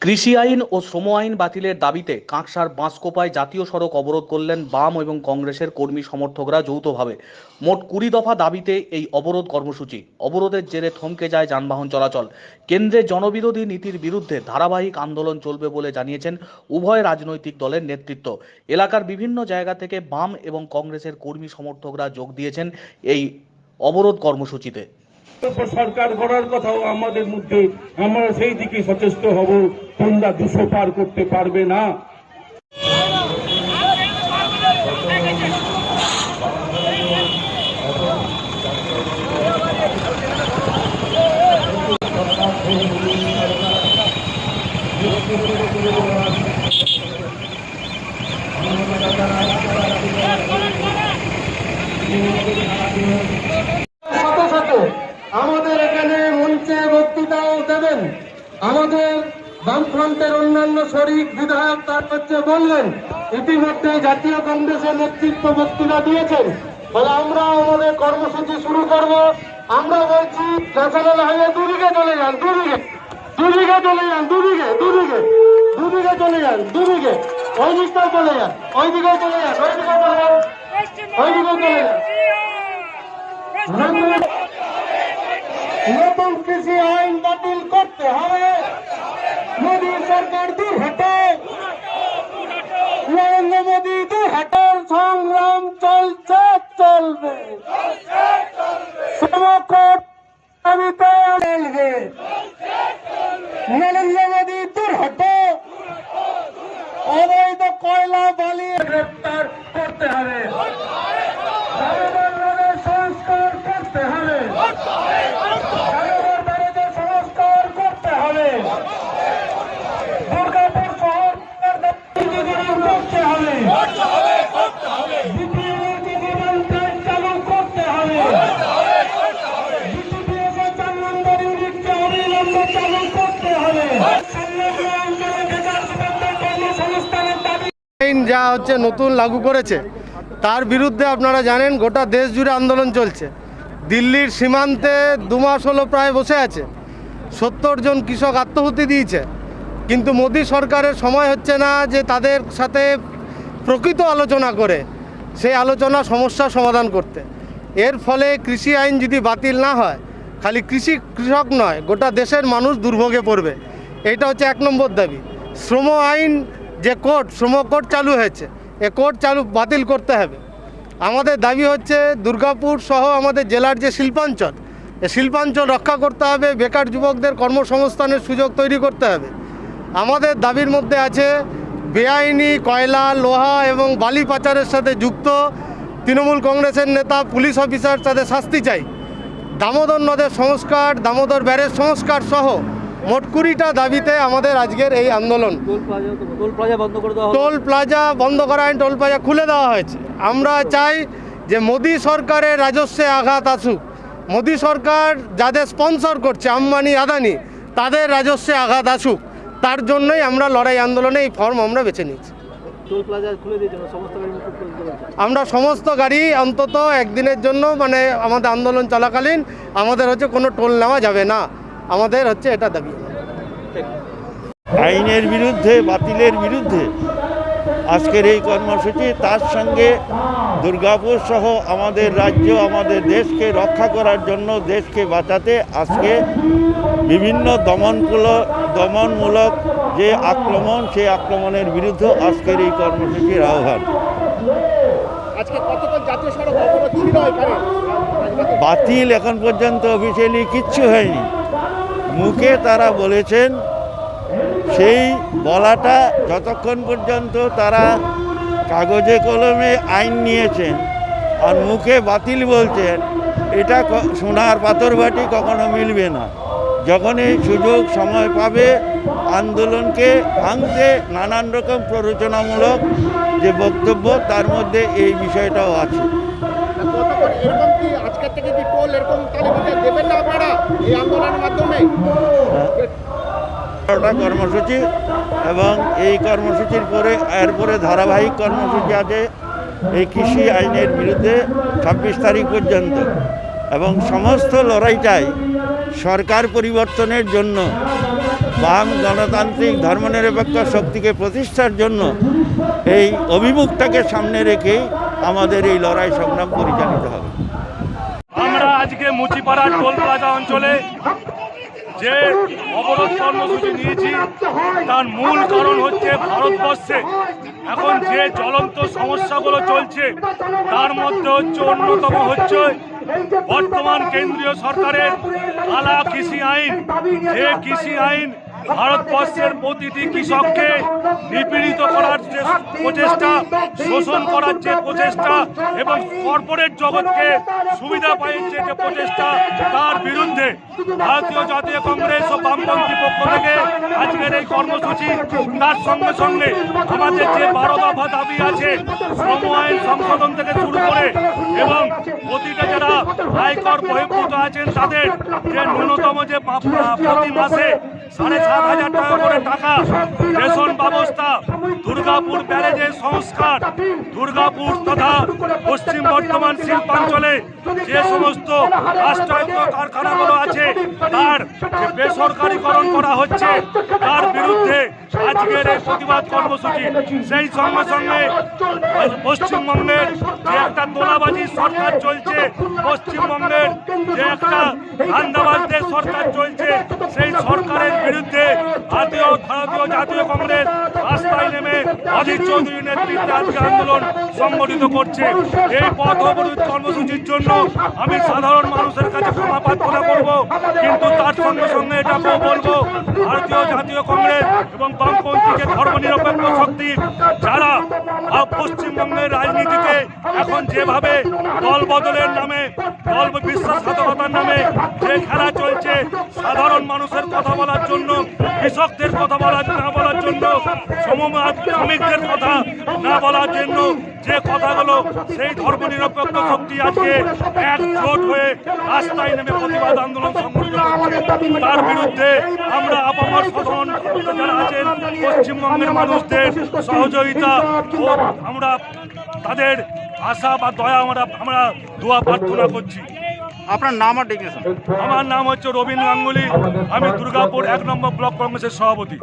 কৃষি আইন ও শ্রম আইন বাতিলের দাবিতে কাঁকসার বাঁশকোপায় জাতীয় সড়ক অবরোধ করলেন বাম এবং কংগ্রেসের কর্মী সমর্থকরা যৌথভাবে। মোট কুড়ি দফা দাবিতে এই অবরোধ কর্মসূচি। অবরোধের জেরে থমকে যায় যানবাহন চলাচল। কেন্দ্রে জনবিরোধী নীতির বিরুদ্ধে ধারাবাহিক আন্দোলন চলবে বলে জানিয়েছেন উভয় রাজনৈতিক দলের নেতৃত্ব। এলাকার বিভিন্ন জায়গা থেকে বাম এবং কংগ্রেসের কর্মী সমর্থকরা যোগ দিয়েছেন এই অবরোধ কর্মসূচিতে। সরকার গড়ার কথাও আমাদের মধ্যে আমরা সেই দিকে সচেষ্ট হব তোমরা দুশো পার করতে পারবে না সাথে সাথে আমাদের এখানে মঞ্চে বক্তৃতাও দেবেন আমাদের বামফ্রন্টের অন্যান্য শরিক বিধায়ক তার হচ্ছে বললেন ইতিমধ্যে জাতীয় কংগ্রেসের নেতৃত্ব বক্তৃতা দিয়েছেন। ফলে আমরা আমাদের কর্মসূচি শুরু করব। আমরা বলছি ন্যাশনাল হাইওয়ে দুদিকে চলে যান দুদিকে। দুদিকে চলে যান দুদিকে দুদিকে। দুদিকে চলে যান দুদিকে। ওই দিকটাও চলে যান ওই দিকেও চলে যান। ওই দিকেও চলে যান। ওই দিকেও চলে যান নতুন কৃষি আইন বাতিল করতে হবে। মোদী সরকার দূর হটে নরেন্দ্র মোদী দূর হটার সংগ্রাম চলছে, চলবে। সমকট নরেন্দ্র আইন যা হচ্ছে নতুন লাগু করেছে, তার বিরুদ্ধে আপনারা জানেন গোটা দেশ জুড়ে আন্দোলন চলছে। দিল্লির সীমান্তে দু মাস হলো প্রায় বসে আছে। সত্তর জন কৃষক আত্মহত্যা দিয়েছে। কিন্তু মোদী সরকারের সময় হচ্ছে না যে তাদের সাথে প্রকৃত আলোচনা করে, সেই আলোচনা সমস্যার সমাধান করতে। এর ফলে কৃষি আইন যদি বাতিল না হয়, খালি কৃষি কৃষক নয়, গোটা দেশের মানুষ দুর্ভোগে পড়বে। এটা হচ্ছে এক নম্বর দাবি। শ্রম আইন যে কোর্ট শ্রম কোর্ট চালু হয়েছে, এ কোর্ট চালু বাতিল করতে হবে। আমাদের দাবি হচ্ছে দুর্গাপুর সহ আমাদের জেলার যে শিল্পাঞ্চল, এ শিল্পাঞ্চল রক্ষা করতে হবে, বেকার যুবকদের কর্মসংস্থানের সুযোগ তৈরি করতে হবে। আমাদের দাবির মধ্যে আছে বেআইনি কয়লা, লোহা এবং বালি পাচারের সাথে যুক্ত তৃণমূল কংগ্রেসের নেতা, পুলিশ অফিসার তাদের শাস্তি চাই। দামোদর নদের সংস্কার, দামোদর ব্যারেজ সংস্কার সহ মোট কুড়িটা দাবিতে আমাদের আজকের এই আন্দোলন। টোল প্লাজা বন্ধ করে হবে টোল প্লাজা খুলে দেওয়া হয়েছে। আমরা চাই যে মোদী সরকারের রাজস্বে আঘাত আসুক। মোদী সরকার যাদের স্পন্সর করছে আম্বানি আদানি তাদের রাজস্বে আঘাত আসুক। তার জন্যই আমরা লড়াই আন্দোলনে এই ফর্ম আমরা বেছে নিয়েছি। আমরা সমস্ত গাড়ি অন্তত একদিনের জন্য মানে আমাদের আন্দোলন চলাকালীন আমাদের হচ্ছে কোনো টোল নেওয়া যাবে না। আমাদের হচ্ছে এটা দাবি। আইনের বিরুদ্ধে বাতিলের বিরুদ্ধে আজকের এই কর্মসূচি তার সঙ্গে দুর্গাপুর সহ আমাদের রাজ্য আমাদের দেশকে রক্ষা করার জন্য দেশকে বাঁচাতে আজকে বিভিন্ন দমনমূলক দমনমূলক যে আক্রমণ সেই আক্রমণের বিরুদ্ধে আজকের এই কর্মসূচির আহ্বান। বাতিল এখন পর্যন্ত অফিসিয়ালি কিচ্ছু হয়নি। মুখে তারা বলেছেন, সেই বলাটা যতক্ষণ পর্যন্ত তারা কাগজে কলমে আইন নিয়েছেন আর মুখে বাতিল বলছেন, এটা সোনার পাথর বাটি কখনো মিলবে না। যখনই সুযোগ সময় পাবে, আন্দোলনকে ভাঙতে নানান রকম প্ররোচনামূলক যে বক্তব্য, তার মধ্যে এই বিষয়টাও আছে। এরকম কি আজকের থেকে কি টোল এরকম তালিকা দেবেন না আপনারা এই আন্দোলনের মাধ্যমে? কর্মসূচি এবং এই কর্মসূচির পরে এরপরে ধারাবাহিক কর্মসূচি আছে এই কৃষি আইনের বিরুদ্ধে ছাব্বিশ তারিখ পর্যন্ত। এবং সমস্ত লড়াইটাই সরকার পরিবর্তনের জন্য, বাম গণতান্ত্রিক ধর্মনিরপেক্ষ শক্তিকে প্রতিষ্ঠার জন্য এই অভিমুখটাকে সামনে রেখেই আমাদের এই লড়াই সংগ্রাম পরিচালিত হবে। আমরা আজকে মুচিপাড়ার টোল প্লাজা অঞ্চলে যে অবরোধ কর্মসূচি নিয়েছি, তার মূল কারণ হচ্ছে ভারতবর্ষে এখন যে জ্বলন্ত সমস্যাগুলো চলছে, তার মধ্যে হচ্ছে অন্যতম হচ্ছে বর্তমান কেন্দ্রীয় সরকারের কালা কৃষি আইন। যে কৃষি আইন ভারতবর্ষের প্রতিটি কৃষককে নিপীড়িত করার যে প্রচেষ্টা, শোষণ করার যে প্রচেষ্টা এবং কর্পোরেট জগৎকে সুবিধা পাইছে যে প্রচেষ্টা, তার বিরুদ্ধে ভারতীয় জাতীয় কংগ্রেস ও বামপন্থী পক্ষ থেকে আজকের এই কর্মসূচি, তার সঙ্গে সঙ্গে আমাদের যে বারো দফা দাবি আছে, শ্রম আইন সংশোধন থেকে শুরু করে এবং প্রতিটা যারা আয়কর বহির্ভূত আছেন, তাদের যে ন্যূনতম যে প্রতি মাসে সাড়ে সাত হাজার টাকা করে টাকা। রেশন ব্যবস্থা দুর্গাপুর ব্যারেজের সংস্কার দুর্গাপুর তথা পশ্চিম বর্ধমান শিল্পাঞ্চলে যে সমস্ত রাষ্ট্রায়ত্ত কারখানাগুলো আছে তার যে বেসরকারীকরণ করা হচ্ছে তার বিরুদ্ধে আজকের এই প্রতিবাদ কর্মসূচি সেই সঙ্গে সঙ্গে পশ্চিমবঙ্গের যে একটা তোলাবাজি সরকার চলছে পশ্চিমবঙ্গের যে একটা ধান্দাবাজদের সরকার চলছে সেই সরকারের বিরুদ্ধে জাতীয় ভারতীয় জাতীয় কংগ্রেস রাস্তায় নেমে অধীর চৌধুরীর নেতৃত্বে আজকে আন্দোলন সংগঠিত করছে। এই পথ অবরোধ কর্মসূচির জন্য আমি সাধারণ মানুষের কাছে ক্ষমা প্রার্থনা করব, কিন্তু তার সঙ্গে সঙ্গে এটাকেও বলব, ভারতীয় জাতীয় কংগ্রেস এবং বামপন্থী যে ধর্মনিরপেক্ষ শক্তি যারা পশ্চিমবঙ্গের রাজনীতিতে এখন যেভাবে দল বদলের নামে, দল বিশ্বাসঘাতকতার নামে যে খেলা চলছে সাধারণ মানুষের কথা বলার জন্য, কৃষকদের কথা বলার, না বলার জন্য সমমা- শ্রমিকদের কথা না বলার জন্য যে কথাগুলো সেই ধর্ম নিরপেক্ষ শক্তি আজকে একজোট হয়ে রাস্তায় নেমে প্রতিবাদ আন্দোলন তার বিরুদ্ধে আমরা আপামর সাধারণ যারা আছেন, পশ্চিমবঙ্গের মানুষদের সহযোগিতা ও আমরা তাদের আশা বা দয়া আমরা আমরা দোয়া প্রার্থনা করছি। আপনার নাম আর ডেকেছেন আমার নাম হচ্ছে রবীন্দ্র গাঙ্গুলি, আমি দুর্গাপুর এক নম্বর ব্লক কংগ্রেসের সভাপতি।